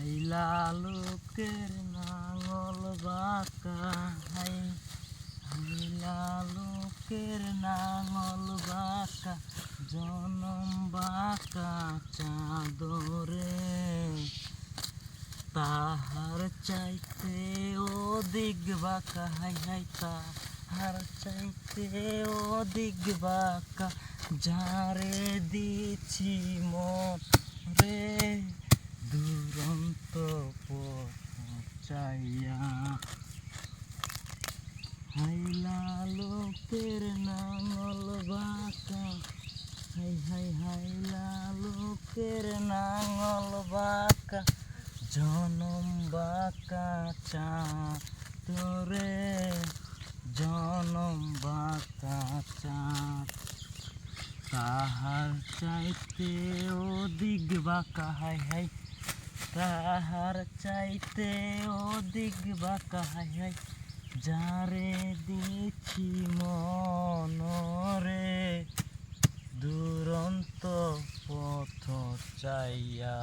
হাইলা লোকের নাঙল বাঁকা হাই। হাইলা লোকের নাঙল বাঁকা, জনম বাঁকা চাঁদরে। তাহার চাইতে অধিক বাঁকা, হাই হাই, তাহার চাইতে অধিক বাঁকা, যারে দিছি মত রে দুরন্ত চাইয়া হাইলা লোকের নাঙল বাঁকা। হাই হাই, হাইলা লোকের নাঙল বাঁকা। জনম বাঁকা চা তোরে। জনম বাঁকা চা। তাহার চাইতে অধিক বাঁকা। হাই হাই তাহার চাইতে অধিক বাঁকা হাই যারে দিছি মনরে দুরন্ত পথ চাইয়া